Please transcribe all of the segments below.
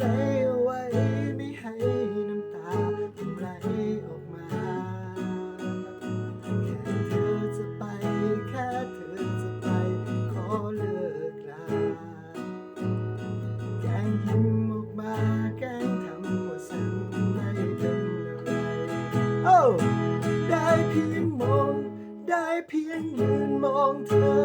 ใจเไว้ไม่ให้น้ำตาไหลออกมา แค่เธอจะไป แค่เธอจะไป ขอเลิกลา แกงยิ้มออกมา แกงทำว่าฉันเป็นอะไรได้เพียงมอง ได้เพียงยืนมองเธอ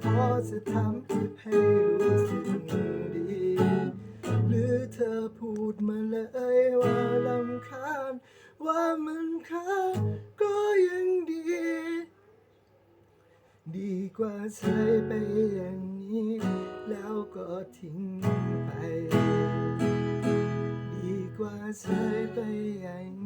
พอจะทำให้รู้สึกดี หรือเธอพูดมาเลยว่าลำคาญ ว่ามันค้าก็ยังดี ดีกว่าใช้ไปอย่างนี้ แล้วก็ทิ้งไป ดีกว่าใช้ไปอย่าง